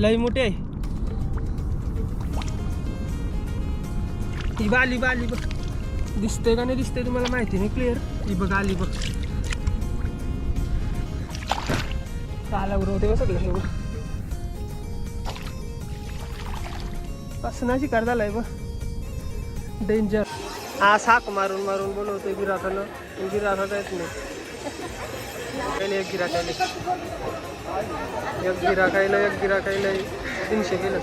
लई मोठी आहे. ही बाली आली आली बघ. दिसतंय का नाही दिसतंय तुम्हाला माहिती नाही क्लिअर ही बघ आली बघ. आला उरवते का सगळं असं शिकार झालाय बघ. डेंजर हा साक मारून मारून बोलवतोय गिराकानं. पण येत नाही. पहिले एक गिराकायला एक गिराकायला तीनशे गेलं.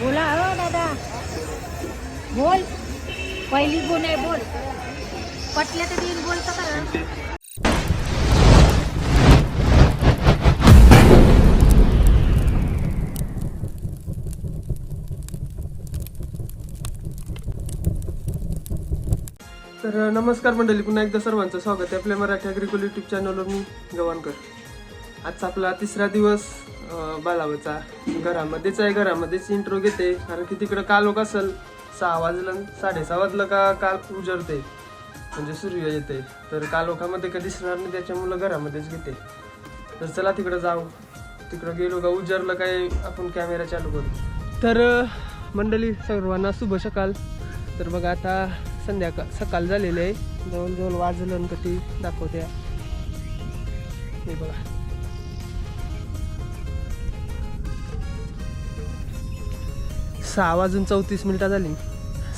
बोला हो दादा. बोल. पहिली गुण आहे बोल. पटल्या तर तीन बोलतो का तर नमस्कार मंडळी पुन्हा एकदा सर्वांचं स्वागत आहे आपल्या मराठी अग्रिकल युट्यूब चॅनलवर मी गवानकर. आजचा आपला तिसरा दिवस अं, बालावचा. घरामध्येच आहे घरामध्येच इंट्रो घेते. कारण की तिकडं कालोक असेल सहा वाजलं साडेसहा वाजलं का काल उजरते म्हणजे सूर्य येते तर कालोखामध्ये का दिसणार नाही त्याच्यामुळं घरामध्येच घेते. तर चला तिकडं जाऊ. तिकडं गेलो का उजरलं काय आपण कॅमेरा चालू करू. तर मंडळी सर्वांना शुभ शकाल तर बघा आता संध्याकाळ सकाळ झालेली आहे. जवळजवळ वाजलं कधी दाखवते. हे बघा. सहा वाजून चौतीस मिनिटं झाली.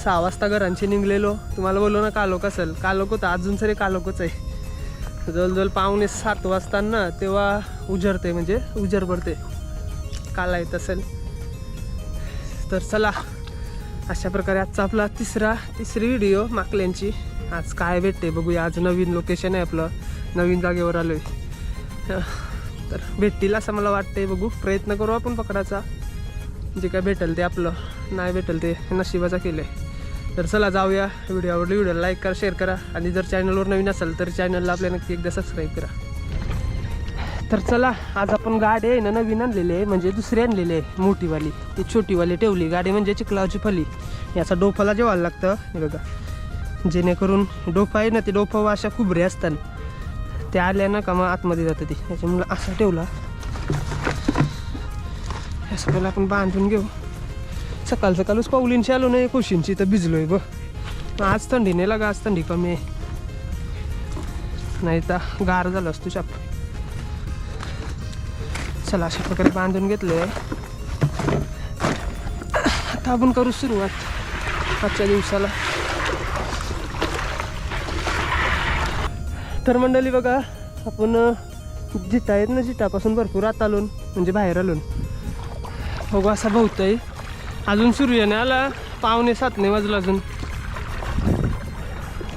सहा वाजता घरांची निघलेलो. तुम्हाला बोललो ना कालोक असेल. कालोक होतं अजून तरी कालोकच आहे. जवळजवळ पाहुणे सात वाजता ना तेव्हा उजरते म्हणजे उजर पडते. काला येत असेल. तर चला. अशा प्रकारे आजचा आपला तिसरा तिसरी व्हिडिओ माकल्यांची आज काय भेटते बघूया. आज नवीन लोकेशन आहे आपलं. नवीन जागेवर आलो आहे तर भेटतील असं मला वाटतंय. बघू प्रयत्न करू आपण पकडायचा. जे काय भेटेल ते आपलं. नाही भेटेल ते नशिबाचा केलं आहे तर चला जाऊया. व्हिडिओ आवडली व्हिडिओ लाईक करा शेअर करा. आणि जर चॅनलवर नवीन असेल तर चॅनलला आपल्या नक्की एकदा सबस्क्राईब करा. तर चला आज आपण गाडी आहे ना नवीन आणलेली आहे म्हणजे दुसरी आणलेली आहे मोठीवाली. ती छोटीवाली ठेवली गाडी म्हणजे चिखलाची फली. याचा डोफाला जेवायला लागतं. हे बघा. जेणेकरून डोफा आहे ना ते डोफा अशा खुबरे असतात. त्या आल्या ना का मग आतमध्ये जातं ती. त्याच्यामुळं असा ठेवला. असं पहिला आपण बांधून घेऊ. सकाळ सकाळच पाऊलींची आलो नाही कोशींची तर भिजलोय बघ. आज थंडी नाही लागा आज थंडी कमी आहे. नाही तर गार झालं असतो शाप. चला अशा प्रकारे बांधून घेतलंय. आता आपण करू सुरुवात आजच्या दिवसाला. तर मंडळी बघा आपण जिता येत ना जितापासून भरपूर आत आलो म्हणजे बाहेर आलो बघू असा बहुत आहे. अजून सूर्याने आला पावणे सात नाही वाजलं अजून.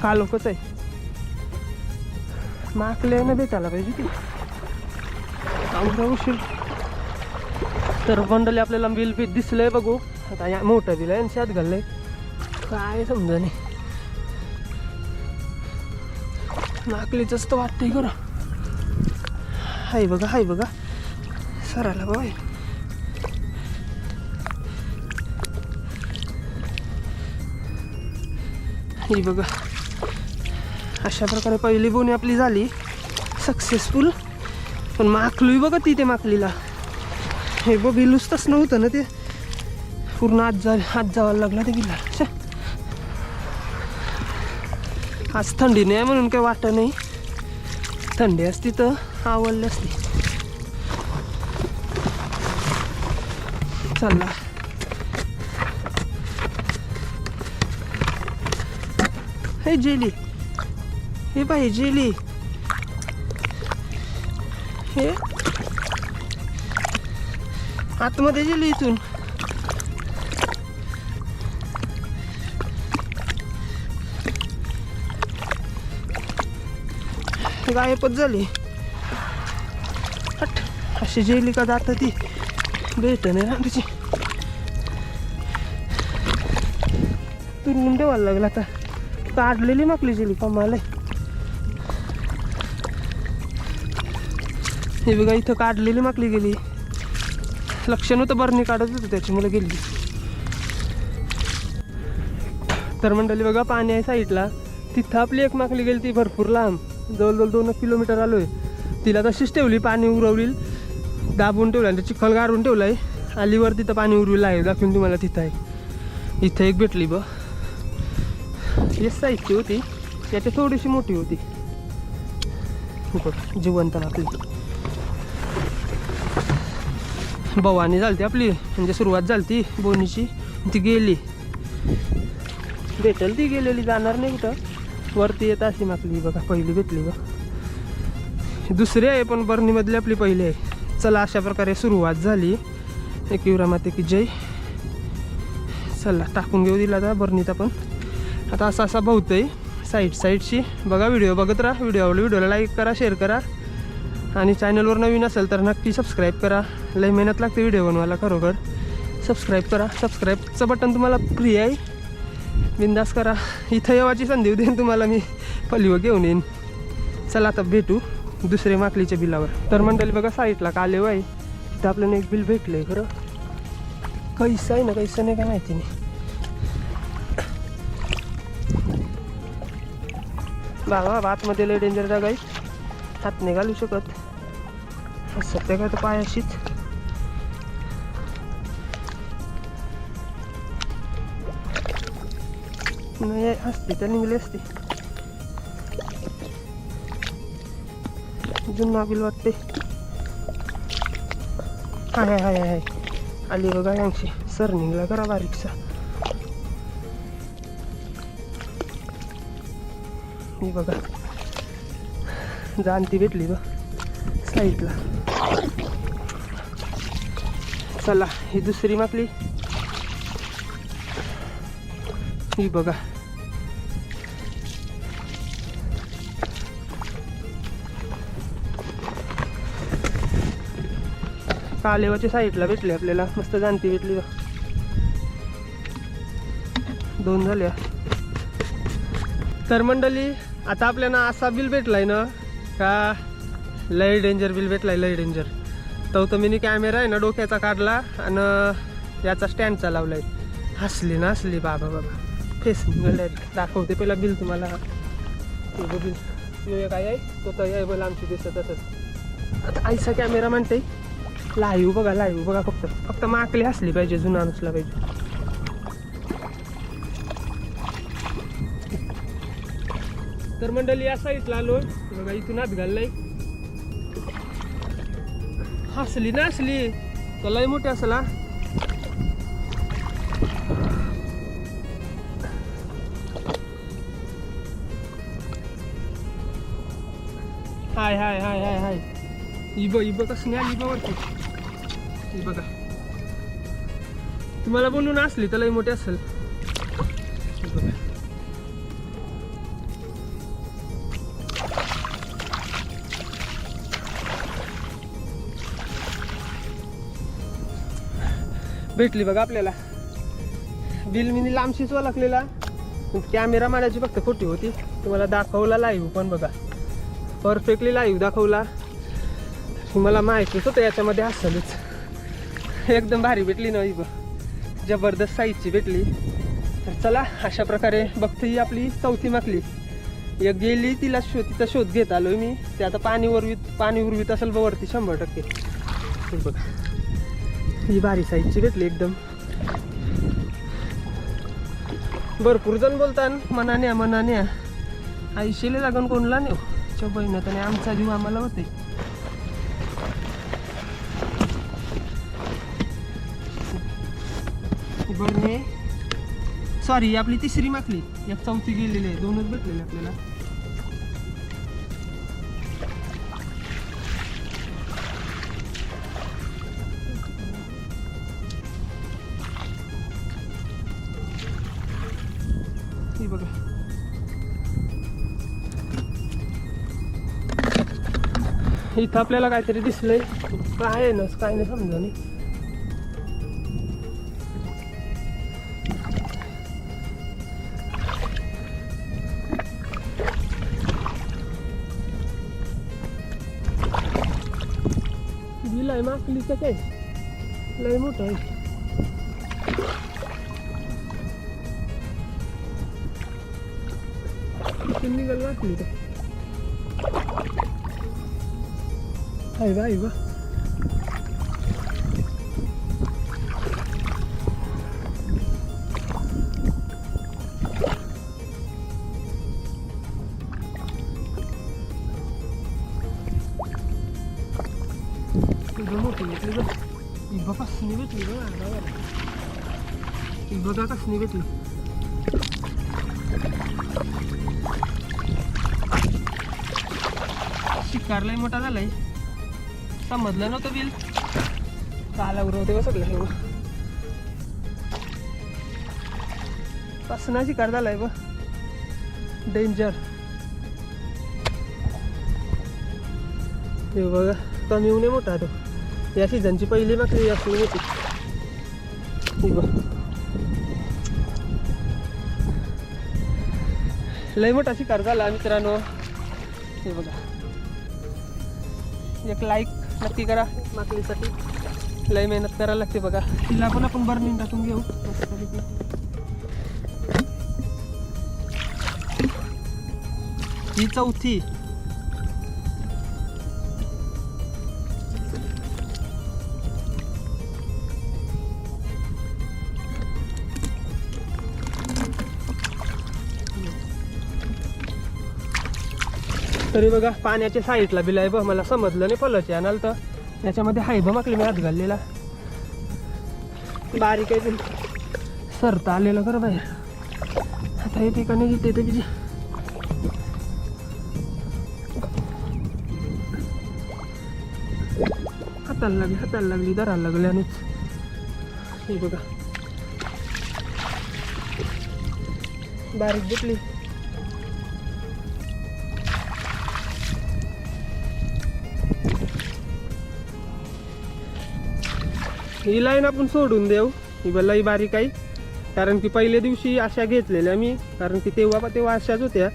कालोकच आहे. माकले ना भेटायला पाहिजे की आमचा उशीर? तर बंडले आपल्याला बिल बी दिसलंय बघू. आता या मोठं बिल आहे आणि शात घाललंय. काय समजा नाही. नाकलीच तर वाटतंय खरं. हाय बघा हाय बघा. सराला बाय ही बघा. अशा प्रकारे पहिली बोनी आपली झाली. सक्सेसफुल पण माकलूय बघा ती ते माकलीला हे बघ इलुस्तच नव्हतं ना ते. पूर्ण आज जा आज जावायला लागला ते गेला आज थंडी नाही म्हणून काही वाटत नाही. थंडी असती तर आवडली असती. चला. हे जेली. हे पाहिजे जेली. हे आतमध्ये गेली इथून. गायबच झाली. हट अशी जेली का जात ती? भेट नाही ना तिची तुरून ठेवायला लागला आता. काढलेली नकली जेली कमाल आहे हे बघा इथं काढलेली माकली गेली. लक्ष नव्हतं बरणी काढत होतं त्याच्यामुळे गेली. तर मंडळी बघा पाणी आहे साईडला. तिथं आपली एक माकली गेली ती भरपूर लांब. जवळजवळ दोन किलोमीटर आलोय. तिला तशीच ठेवली पाणी उरवली दाबून ठेवलं आणि चिखल गारून ठेवलं आहे आलीवर तिथं पाणी उरविलं आहे दाखवून तुम्हाला तिथं आहे. इथं एक भेटली ब येस साईजची होती त्याची थोडीशी मोठी होती. खूप जिवंत आपली भवानी झालती आपली. म्हणजे सुरुवात झालती बोनीची. ती गेली. भेटेल ती गेलेली जाणार नाही कुठं वरती येत अशी मागली बघा पहिली भेटली बघा. दुसरी आहे पण बर्नीमधली आपली पहिली आहे. चला अशा प्रकारे सुरुवात झाली. एक माते की जय. चला टाकून घेऊ दिला आता बर्नीत आपण. आता असा असा बहुत आहे साईड साईडशी बघा व्हिडिओ बघत राहा. व्हिडिओ आवडला व्हिडिओला लाईक करा शेअर करा. आणि चॅनलवर नवीन असेल तर नक्की सबस्क्राईब करा. लय मेहनत लागते व्हिडिओ बनवायला खरोखर. सबस्क्राईब करा. सबस्क्राईबचं बटन तुम्हाला फ्री आहे. बिंदास करा. इथं येवाची संधी देईन तुम्हाला मी. पलिओ घेऊन येईन. चला आता भेटू दुसरे माकलीच्या बिलावर. तर मंडळी बघा साईटला काले आहे तिथं आपल्याला एक बिल भेटलंय खरं. कैसा आहे ना कैसा नाही काय माहिती नाही. बाबा आतमध्ये लय डेंजर जागा आहे हात नाही घालू शकत. सध्या काय तर पायाशीच नाही असते तर निघले असते जुन्ना बिल वाटते हाय हाय हाय आली बघा यांची सर निघला करा बारीकसा ही बघा जाणती भेटली बघ साईडला चला ही दुसरी मातली ही बघा. कालेवाच्या साईडला भेटली आपल्याला. मस्त जाणती भेटली बघ. दोन झाल्या. तर मंडळी आता आपल्याला असा बिल भेटलाय ना का लय डेंजर बिल भेटला लय डेंजर तो तर कॅमेरा आहे ना डोक्याचा काढला आणि याचा स्टँडचा लावलाय हसली ना हसली बाबा बाबा. फेस डायरेक्ट दाखवते पहिला बिल तुम्हाला. बिल. काय आहे. तो तर आहे बोला आमची दिसत असत आता आईचा कॅमेरा म्हणते लाईव्ह बघा लाईव्ह बघा फक्त. फक्त माकली हसली पाहिजे जुना नसला पाहिजे. तर मंडळी या साईडला आलो बघा इथून हात घाललाय. असली ना असली. त्यालाही मोठी असला. हाय हाय हाय हाय हाय. इब इब कसं नाही आली इब वरती. बघा. तुम्हाला बनवून असली त्यालाही मोठी असेल. भेटली बघा आपल्याला. बिल मी लांबशीच ओळखलेला. कॅमेरा मारायची फक्त खोटी होती. तुम्हाला दाखवला लाईव्ह पण बघा. परफेक्टली लाईव्ह दाखवला. मला माहितीच होतं याच्यामध्ये असेलच. एकदम भारी भेटली ना बघ. जबरदस्त साईजची भेटली. तर चला अशा प्रकारे बघते ही आपली चौथी माकली. एक गेली तिला शो तिचा शोध घेत आलोय मी. ते आता पाणी उरवीत पाणी उरवीत असेल बा वरती शंभर टक्के. बघा. ही भारी साईजची भेटली एकदम. भरपूर जण बोलतात मनाने मनाने आयुष्याला लागून कोणला नाही च्या बहिणात आणि आमचा जीव आम्हाला होते बरं सॉरी आपली तिसरी माकली एक चौथी गेलेली आहे. दोनच भेटलेले आपल्याला. इथं आपल्याला काहीतरी दिसलंय. काय आहे ना काय नाही समजा नाही. बिल आहे माकलीचं काय? लय मोठं आहे. निघाल माकली तर. Eyvah eyvah. इथं मोठी घेतली इ बाबा स्नी भेटली इ बघा का स्नी भेटली शिकारलाही मोठा झालाय समजलं नव्हतं बिल. काला उरवते का सगळं हे पसनाची शिकार झालाय डेंजर हे बघा कमी उणे मोठा तो. या सीझनची पहिली मागली असली होती. बघ. लय मोठा शिकार झाला मित्रांनो. हे बघा. एक लाईक नक्की करा. माकलीसाठी लय मेहनत करायला लागते बघा. तिला पण आपण बर्निंग टाकून घेऊ. ही चौथी. तरी बघा पाण्याच्या साईडला बिल आहे बघ मला समजलं नाही फलाची आणाल तर. याच्यामध्ये हाय बघ माकली मी हात घाललेला. बारीक आहे सरता आलेलं खरं बाहेर आता हे ठिकाणी घेते ते किती? हाताला लागली हाताला लागली दराला लागली आणि हे बघा. बारीक घेतली. ही लाईन आपण सोडून देऊ. ही बल्ला लई बारीक आहे. कारण की पहिल्या दिवशी अशा घेतलेल्या मी. कारण की तेव्हा तेव्हा अशाच होत्या.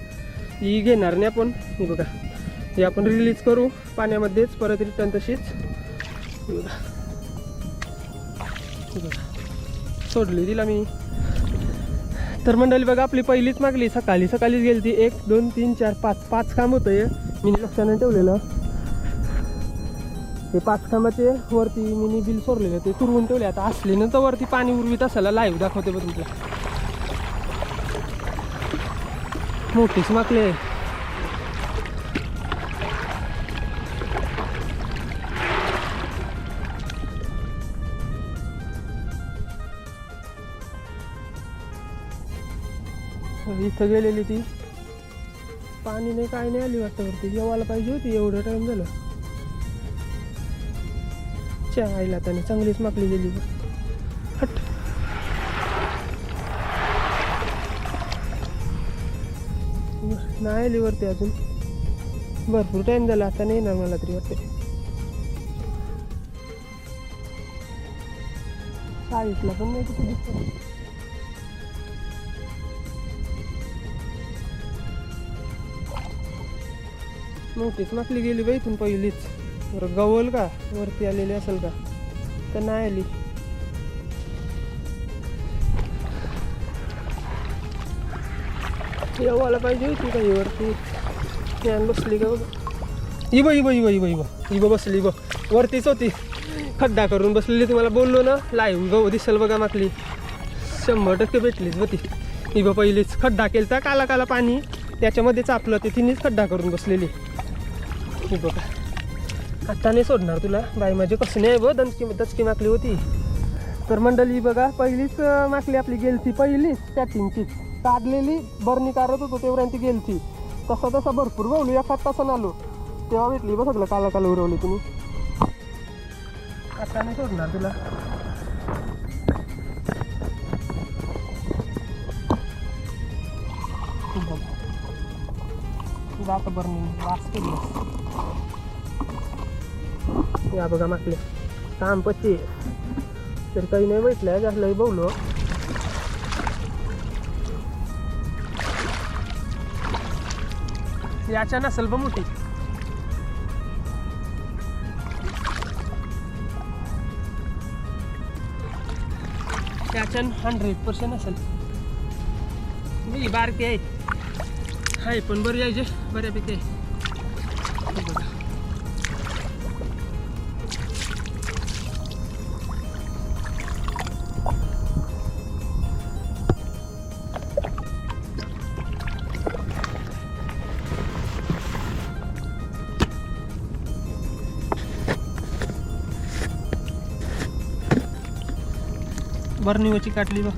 ही घेणार नाही आपण. ही बघा. हे आपण रिलीज करू पाण्यामध्येच. परत रिटर्न तशीच. सोडली तिला मी. तर मंडळी बघा आपली पहिलीच मागली. सकाळी सकाळीच गेली ती एक दोन तीन चार पाच. पाच काम होतं हे. मी लक्षाने ठेवलेलं. ते पाच कामाचे वरती मिनी बिल सोडलेले ते तुरवून ठेवले. आता असले ना तर वरती पाणी उरवीत असायला लाईव्ह दाखवते बघ तुमच्या मोठीच माकले. इथं गेलेली ती. पाणी नाही काय नाही आली वाटतं वरती. जेवायला पाहिजे होती एवढं टाइम झालं. च्या आईला त्याने चांगलीच माकली गेली हट. नाही आली वरती अजून. भरपूर टाईम झाला आता नाही येणार मला तरी वाटते साईटला पण नाही कुठे दिसत मोठीच माकली गेली बाई इथून पहिलीच. बरं गवल का? वरती आलेली असेल का? तर नाही आली. येवायला पाहिजे होती काही वरती? यान बसली का बघ. इब इब इब इब इब इब बसली इब वरतीच होती. खड्डा करून बसलेली तुम्हाला बोललो ना लाईव्ह गहू दिसेल बघा माकली शंभर टक्के भेटलीच बघ ती इब पहिलीच. खड्डा केलता काला काला पाणी. त्याच्यामध्ये चापलं ते तिनेच खड्डा करून बसलेली. ही बघा. आत्ता नाही सोडणार तुला. बाई माझी कसं नाही बघ दचकी दचकी माकली होती. तर मंडळी बघा पहिलीच माकली आपली गेलती. पहिलीच स्टार्टिंगची काढलेली बरणी काढत होतो तेवढ्या ती गेलती. तसा तसा भरपूर भावली एखाद तासानं आलो. तेव्हा भेटली बघ सगळं काला काला उरवली तुम्ही. आता नाही सोडणार तुला. जातं जात बरणी वास केली. या बघा माकले काम पच्ची तर काही नाही बैठलं जास्त बोललो याच्या नसेल बा मोठी. याच्यान हंड्रेड पर्सेंट असेल मी बारकी आहे. हाय पण बरी यायचे बऱ्यापैकी आहे. बर्निवची काटली बघ.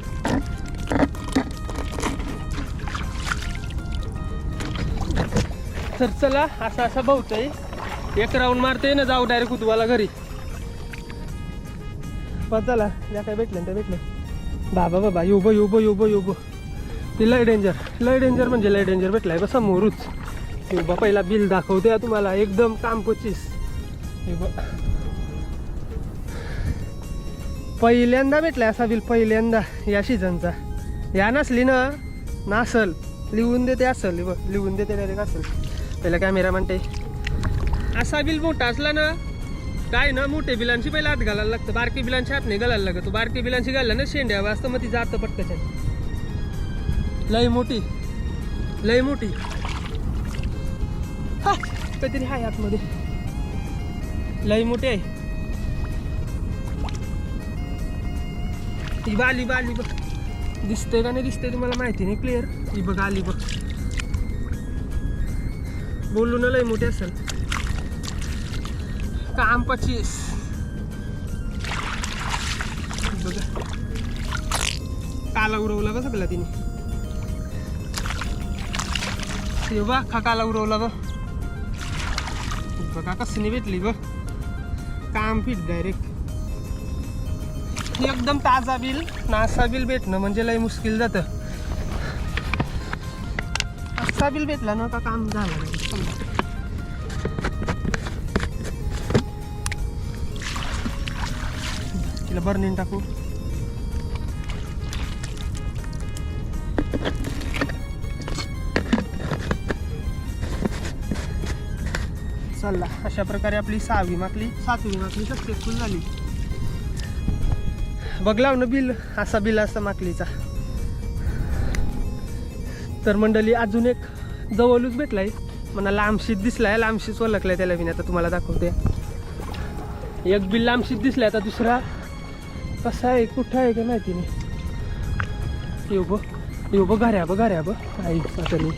तर चला असा असा भाऊच आहे. एक राऊंड मारते ना जाऊ डायरेक्ट उतवाला घरी. पण चला ज्या काय भेटलं त्या भेटलं बाबा बाबा युब युब युब युब ती लय डेंजर लय डेंजर म्हणजे लय डेंजर भेटलाय बा समोरूच युबा पहिला बिल दाखवते तुम्हाला. एकदम काम पचीस. युबा पहिल्यांदा भेटला असा बिल पहिल्यांदा या सीझनचा या नसली ना नासल. लिहून देते असल बघ लिहून देते डायरेक्ट असल. पहिला कॅमेरा म्हणते असा बिल मोठा असला ना काय ना मोठे बिलांची पहिला हात घालायला लागतं. बारकी बिलांची हात नाही घालायला लागतो. बारकी बिलांची घालला ना शेंड्या वाजतं मग ती जातं पटकच्या लय मोठी. लय मोठी. हा काहीतरी हाय आतमध्ये. लय मोठी आहे. ही बघ आली बघ आली बघ. दिसतंय का नाही दिसतंय तुम्हाला माहिती नाही क्लिअर ही बघ आली बघ. बोलू ना लय मोठी असेल. काम पचीस. बघा. काला उरवला बघ सगळा तिने. हे बघ काला उरवला बघा. कसं नाही भेटली बघ. काम फिट डायरेक्ट एकदम ताजा बिल नासा बिल भेटणं म्हणजे लय मुश्किल जातं. असा बिल भेटला ना का काम झालं नाही. तिला बर्निन टाकू. चला अशा प्रकारे आपली सहावी माकली सातवी माकली सक्सेसफुल झाली. बघलाव ना बिल? असा बिल असा माकलीचा. तर मंडळी अजून एक जवळूच भेटलाय. मला लांबशीत दिसलाय लांबशीच ओळखलाय त्याला मी आता तुम्हाला दाखवते. एक बिल लांबशीत दिसलाय आता दुसरा कसा आहे कुठं आहे का माहिती नाही. येऊ बघ येऊ बघ घऱ्या बघ घऱ्या बघ. आई आता नाही.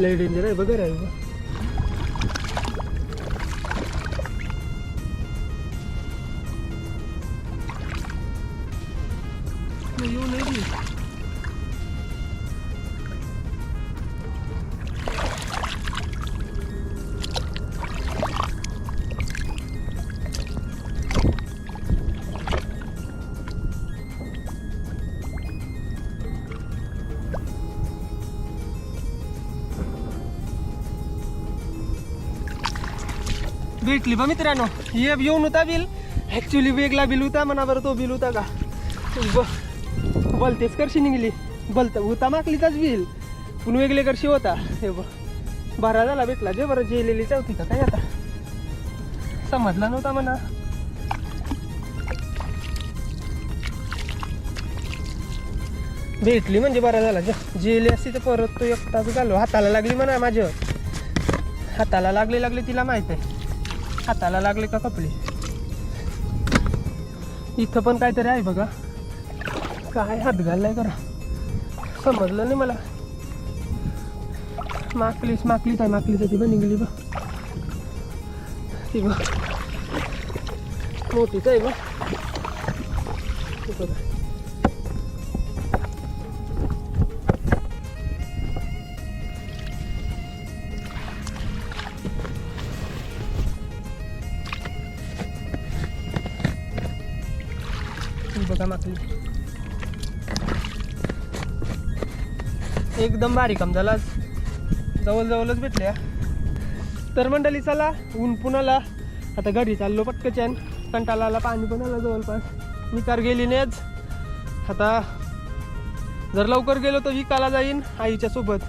लय डेंजर आहे बघ घऱ्या बघ. बा मित्रांनो ये येऊन होता बिल. ॲक्च्युली वेगळा बिल होता म्हणा बरं तो बिल होता का? ब बोलतेच करशी निघली. बलत होता माकलीचाच बिल. पण वेगळे करशी होता. हे बघ बरा झाला भेटला जे बरं जेलेली होती का काय आता? समजला नव्हता म्हणा. भेटली म्हणजे बरा झाला. जे- जेली असती तर परत तो एकटाच घालो. हाताला लागली म्हणा माझ्या हाताला लागली लागली तिला माहीत आहे. हाताला लागले का कपडे? इथं पण काहीतरी आहे बघा. काय हात घाललाय करा समजलं नाही मला. माकलीच माकलीच आहे माकलीच ती पण निघली बघ ती बघ मोठीच आहे बघ बघा माकली एकदम बारीक काम झाला जवळजवळच भेटल्या. तर मंडळी चला ऊन पुण्याला आता घरी चाललो पटकच्यान कंटाला आला पाणी पण आलं जवळपास. विकार गेली नाहीच आता जर लवकर गेलो तर विकाला जाईन आईच्या सोबत.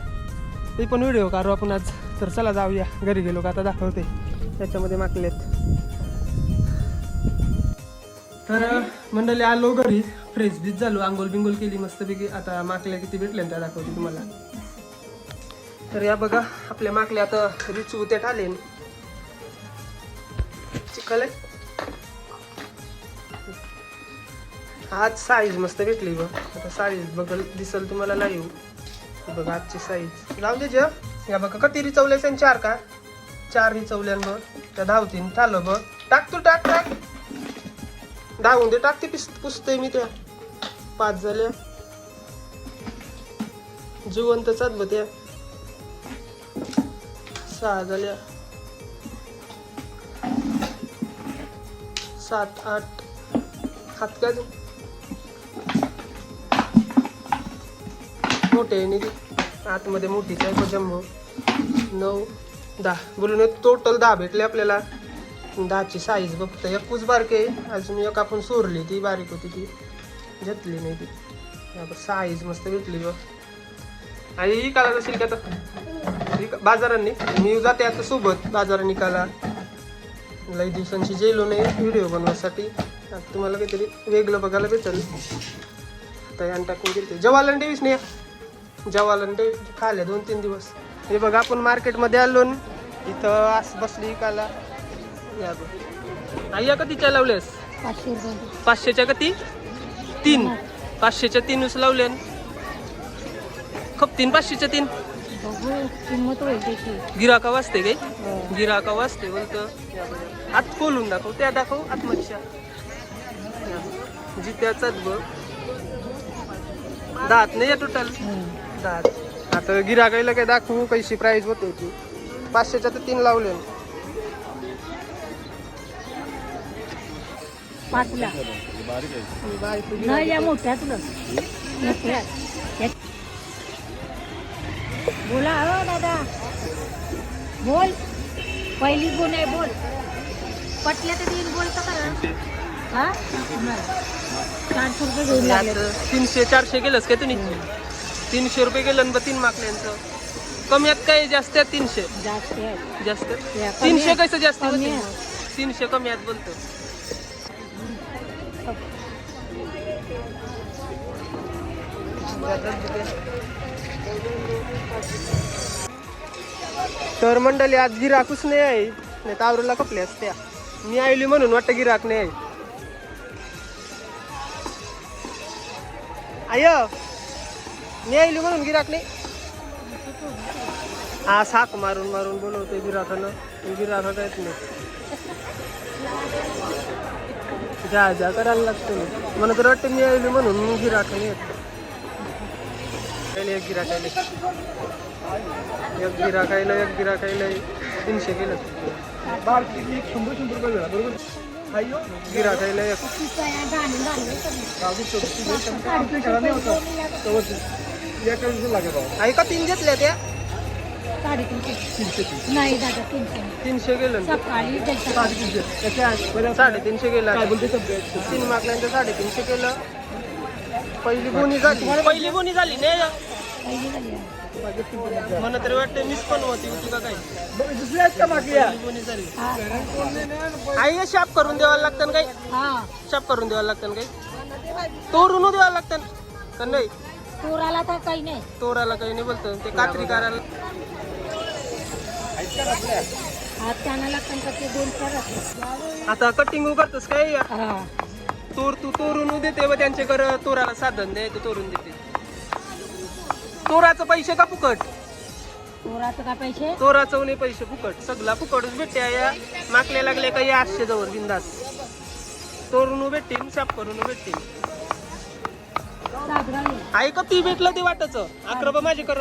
ते पण व्हिडिओ काढू आपण आज. तर चला जाऊया. घरी गेलो का आता दाखवते. त्याच्यामध्ये माकलेत तर मंडळी आलो घरी. फ्रेश बीज झालो. आंघोळ बिंगोल केली. मस्तपैकी आता माकल्या किती भेटल्या त्या दाखवते तुम्हाला. तर या बघा आपल्या माकल्या आता रिच उत्यात आले चिखल आहे. आज साईज मस्त भेटली बघ. आता साईज बघल दिसल तुम्हाला लाईव्ह बघा आजची साईज लावून दे या बघा कधी रिचवल्या चार का? चार रिचवल्यान बघ. त्या धावतीन. चाललं बघ. टाक तू टाक टाक. धावून दे टाकते पिस मी त्या. पाच झाल्या जिवंत त्या सहा झाल्या. सात आठ. हात काय मोठे आहे निधी. आतमध्ये मोठीच आहे जम्बो नऊ दहा. बोलून टोटल दहा भेटले आपल्याला. दहाची साईज फक्त एकूच बारकी आहे. अजून एक आपण सोरली ती बारीक होती ती. घेतली नाही ती. साईज मस्त भेटली बघ. आणि ही काला जाशील का आता? बाजारांनी. मी जाते आता सोबत बाजारांनी काला लई दिवसांची जेलो नाही व्हिडिओ बनवण्यासाठी आता तुम्हाला काहीतरी वेगळं बघायला भेटेल. तयार टाकून गेले जवाहरलाल डेवीस नाही जवाहरलाल डेवीस खाल्या दोन तीन दिवस. हे बघा आपण मार्केटमध्ये आलो इथं आस बसली काला या बघ आई या कधीच्या लावल्यास? पाचशे रुपये. पाचशेच्या कधी? तीन. पाचशेच्या तीनच लावल्या खप तीन पाचशेच्या तीन. किंमत गिराका वाजते काय हो. गिराका वाजते बोलतं. आत खोलून दाखव त्या दाखव आत्मक्षा जित्याचाच बघ दात नाही टोटल हम्म. दात. आता गिराकायला काय दाखवू कशी प्राईस होते ती पाचशेच्या तर तीन लावले या मोठ्यातलं. मोठ्यात बोला हो दादा. बोल. पहिली गुण आहे बोल. पटल्या तर तीन बोलतं का हा? चारशे रुपये घेऊन लागले. तीनशे चारशे गेलंच काय तुम्ही? तीनशे रुपये गेलं बा तीन कमी आहेत काय जास्त आहेत तीनशे. जास्त आहे. जास्त? तीनशे. कसं जास्त. तीनशे कमी आहेत बोलतो तर मंडळी आज गिराकच नाही आहे. नाही तर आवरूला कपले असत्या मी आयली म्हणून वाटतं गिराक नाही आहे. आय मी आयली म्हणून गिराक नाही. हा साक मारून मारून बोलवतोय गिराकानं. गिराक येत नाही. जा जा करायला लागतो मला तर वाटतं मी आयली म्हणून मी नाही येत. पहिले एक गिराकायला एक गिराकायला एक गिराकायला तीनशे केलं. गिराकायला एक. ऐका तीन घेतल्या त्या? साडेतीनशे तीनशे गेलं साडेतीनशे गेला तीन मागल्यांचं साडेतीनशे केलं. पहिली बोनी झाली. पहिली बोनी झाली नाही. मला तरी वाटतं मिस पण होती होती का काय पहिली बोनी झाली हा आई शाप करून द्यावं लागतं काही? हा शाप करून द्यावं लागतं काही? तोरून द्यावं लागतं? का नाही चोराला तर काही नाही तोराला काही नाही बोलतो. ते कात्री करायला. आता कटिंग करतोस काय? हा. तोर तू तोरून देते व त्यांच्याकडे तोराला साधन नाही तू तोरून देते. तोराचं पैसे का फुकट? चोराचं का पैसे? तोराचं नाही पैसे फुकट. सगळा फुकटच भेटते या माकल्या लागले काही आठशे जवळ बिंदास. तोरून भेटतील साफ करून भेटतील. सातगावी आहे का ती भेटलं ते वाटच? अकरा बा माझे कर.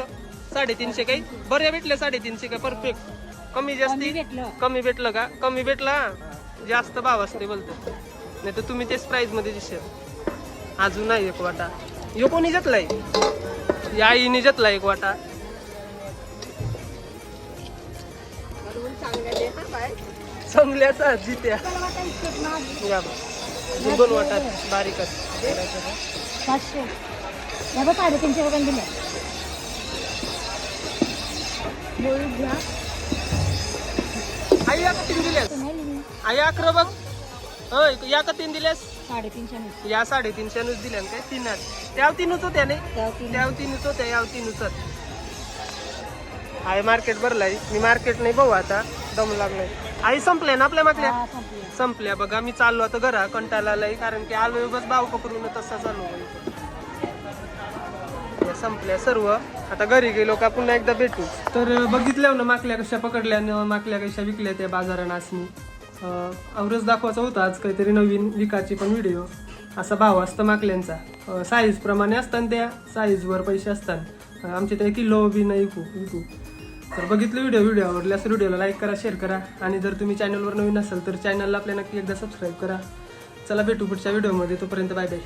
साडेतीनशे काही? बरे भेटले साडेतीनशे काय परफेक्ट कमी जास्ती? कमी भेटलं. का? कमी भेटला? जास्त भाव असते बोलतो. नाही तर तुम्ही तेच प्राईजमध्ये दिसेल. अजून नाही एक वाटा. यो कोणी घेतलाय? या आईने घेतला एक वाटा. चांगल्याचा जित्या. दोन वाटा बारीकच पाचशे. साडेतीनशे रुपये दिले. आई तीन. आई अकरा बघ. होय या का तीन दिल्यास? साडेतीनशे या साडेतीनशेनच दिल्या ना काय? तीनात त्या तीनच होत्या नाही त्या तीन. त्या तीनच होत्या या तीनच आहे मार्केट भरलाय. मी मार्केट नाही भाऊ आता. दम लागलाय. आई संपल्या ना आपल्या मागल्या हा, संपली. संपल्या. बघा मी चाललो आता घरा. कंटाळा आलाय कारण की आलोय बस भाव पकडून तसा चालू या संपल्या सर्व. आता घरी गेलो का पुन्हा एकदा भेटू. तर बघितल्या ना माकल्या कशा पकडल्या न माकल्या कशा विकल्या त्या बाजारात नाचणी अवरच दाखवायचा होता. आज काहीतरी नवीन विकाची पण व्हिडिओ असा भाव असतो माकल्यांचा साईजप्रमाणे असतात त्या साईजवर पैसे असतात. आमचे ते किलो बी नाही विकू विकू तर बघितलं व्हिडिओ व्हिडिओ आवडल्यास व्हिडिओला लाईक करा शेअर करा. आणि जर तुम्ही चॅनलवर नवीन असाल तर चॅनलला आपल्या नक्की एकदा सबस्क्राईब करा. चला भेटू पुढच्या व्हिडिओमध्ये तोपर्यंत बाय बाय